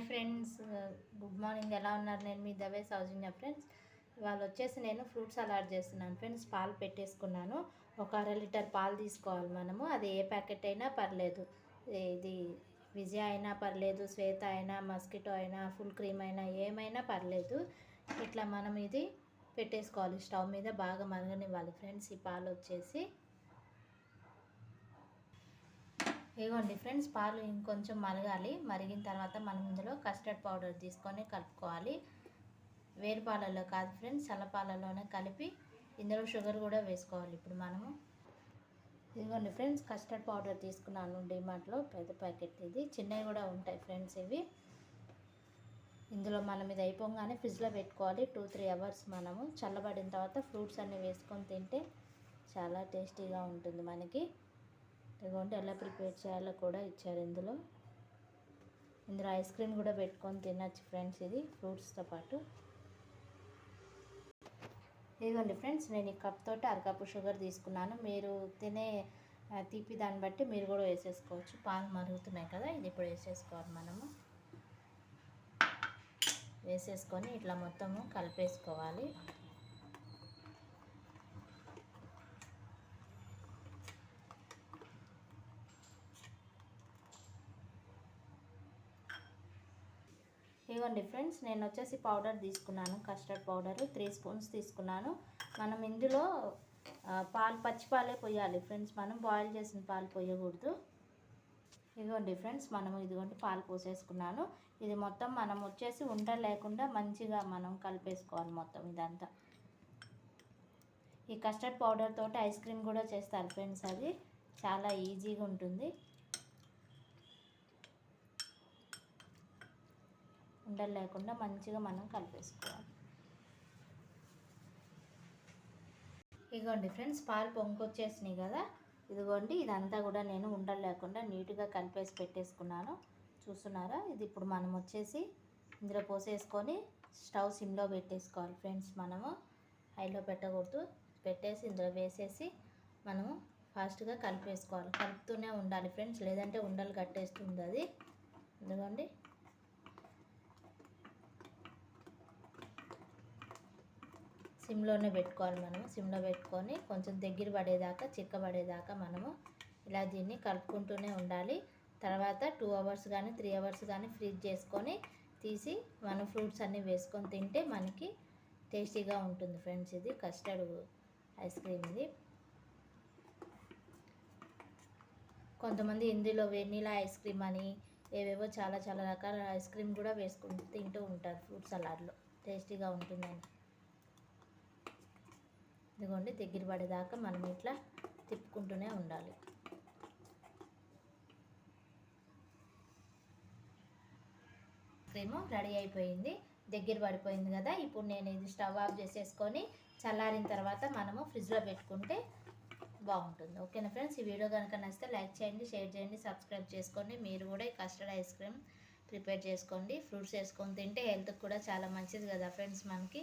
Hi friends good morning ఎలా ఉన్నారు? నేను మీ దవే సౌజన్య ఫ్రెండ్స్ ఇవాళ వచ్చేసి నేను ఫ్రూట్ సలాడ్ చేస్తున్నాను. ఫ్రెండ్స్ పాలు పెట్టేసుకున్నాను. ఒక అర లీటర్ పాలు తీసుకోవాలి మనము. అది ఏ ప్యాకెట్ అయినా పర్లేదు. ఇది విజయ అయినా పర్లేదు శ్వేత అయినా మస్కిటో అయినా ఫుల్ క్రీమ్ అయినా ఏమైనా పర్లేదు. ఇట్లా మనం ఇది పెట్టేసుకోవాలి. స్టవ్ మీద బాగా మరగనివ్వాలి. ఫ్రెండ్స్ ఈ పాలు వచ్చేసి ఇదిగోండి ఫ్రెండ్స్ పాలు ఇంకొంచెం మరగాలి. మరిగిన తర్వాత మనం ఇందులో కస్టర్డ్ పౌడర్ తీసుకొని కలుపుకోవాలి. వేరు పాలల్లో కాదు ఫ్రెండ్స్ చల్లపాలలోనే కలిపి ఇందులో షుగర్ కూడా వేసుకోవాలి ఇప్పుడు మనము. ఇదిగోండి ఫ్రెండ్స్ కస్టర్డ్ పౌడర్ తీసుకున్నాను డిమార్ట్లో పెద్ద ప్యాకెట్ ఇది. చిన్నవి కూడా ఉంటాయి ఫ్రెండ్స్ ఇవి. ఇందులో మనం ఇది అయిపోగానే ఫ్రిడ్జ్లో పెట్టుకోవాలి. టూ త్రీ అవర్స్ మనము. చల్లబడిన తర్వాత ఫ్రూట్స్ అన్నీ వేసుకొని తింటే చాలా టేస్టీగా ఉంటుంది మనకి. ఇదిగోండి ఎలా ప్రిపేర్ చేయాలో కూడా ఇచ్చారు ఇందులో. ఇందులో ఐస్ క్రీమ్ కూడా పెట్టుకొని తినచ్చు ఫ్రెండ్స్ ఇది ఫ్రూట్స్తో పాటు. ఇదిగోండి ఫ్రెండ్స్ నేను ఈ కప్ తోటి అరకప్పు షుగర్ తీసుకున్నాను. మీరు తినే తీపి దాన్ని బట్టి మీరు కూడా వేసేసుకోవచ్చు. పాలు మరుగుతున్నాయి కదా ఇది ఇప్పుడు వేసేసుకోవాలి మనము. వేసేసుకొని ఇట్లా మొత్తము కలిపేసుకోవాలి. ఇవ్వండి ఫ్రెండ్స్ నేను వచ్చేసి పౌడర్ తీసుకున్నాను కస్టర్డ్ పౌడర్ త్రీ స్పూన్స్ తీసుకున్నాను. మనం ఇందులో పాలు పచ్చి పాలే పోయాలి ఫ్రెండ్స్ మనం బాయిల్ చేసిన పాలు పోయకూడదు. ఇదిగోండి ఫ్రెండ్స్ మనం ఇదిగోండి పాలు పోసేసుకున్నాను. ఇది మొత్తం మనం వచ్చేసి ఉండ లేకుండా మంచిగా మనం కలిపేసుకోవాలి మొత్తం ఇదంతా. ఈ కస్టర్డ్ పౌడర్ తోటి ఐస్ క్రీమ్ కూడా చేస్తారు ఫ్రెండ్స్ అది. చాలా ఈజీగా ఉంటుంది. ఉండలు లేకుండా మంచిగా మనం కలిపేసుకోవాలి. ఇదిగోండి ఫ్రెండ్స్ పాలు పొంకొచ్చేసినాయి కదా? ఇదిగోండి ఇదంతా కూడా నేను ఉండలు లేకుండా నీట్గా కలిపేసి పెట్టేసుకున్నాను. చూస్తున్నారా? ఇది ఇప్పుడు మనం వచ్చేసి ఇందులో పోసేసుకొని స్టవ్ సిమ్లో పెట్టేసుకోవాలి ఫ్రెండ్స్ మనము. హైలో పెట్టకూడదు. పెట్టేసి ఇందులో వేసేసి మనము ఫాస్ట్గా కలిపేసుకోవాలి. కలుపుతూనే ఉండాలి ఫ్రెండ్స్ లేదంటే ఉండలు కట్టేస్తుంది అది. ఎందుకండి సిమ్లోనే పెట్టుకోవాలి మనము. సిమ్లో పెట్టుకొని కొంచెం దగ్గర పడేదాకా చిక్కబడేదాకా మనము ఇలా దీన్ని కలుపుకుంటూనే ఉండాలి. తర్వాత టూ అవర్స్ కానీ త్రీ అవర్స్ కానీ ఫ్రీజ్ చేసుకొని తీసి మనం ఫ్రూట్స్ అన్నీ వేసుకొని తింటే మనకి టేస్టీగా ఉంటుంది ఫ్రెండ్స్. ఇది కస్టర్డ్ ఐస్ క్రీమ్ ఇది. కొంతమంది ఇందులో వెనీలా ఐస్ క్రీమ్ అని ఏవేవో చాలా చాలా రకాల ఐస్ క్రీమ్ కూడా వేసుకుంటూ తింటూ ఉంటారు ఫ్రూట్ సలాడ్లో. టేస్టీగా ఉంటుందని. ఇదిగోండి దగ్గర పడేదాకా మనం ఇట్లా తిప్పుకుంటూనే ఉండాలి. క్రీము రెడీ అయిపోయింది దగ్గర పడిపోయింది కదా. ఇప్పుడు నేను ఇది స్టవ్ ఆఫ్ చేసేసుకొని చల్లారిన తర్వాత మనము ఫ్రిడ్జ్లో పెట్టుకుంటే బాగుంటుంది. ఓకేనా ఫ్రెండ్స్? ఈ వీడియో కనుక నచ్చితే లైక్ చేయండి షేర్ చేయండి సబ్స్క్రైబ్ చేసుకోండి. మీరు కూడా ఈ కస్టర్డ్ ఐస్ క్రీమ్ ప్రిపేర్ చేసుకోండి ఫ్రూట్స్ వేసుకొని తింటే హెల్త్కి కూడా చాలా మంచిది కదా ఫ్రెండ్స్ మనకి.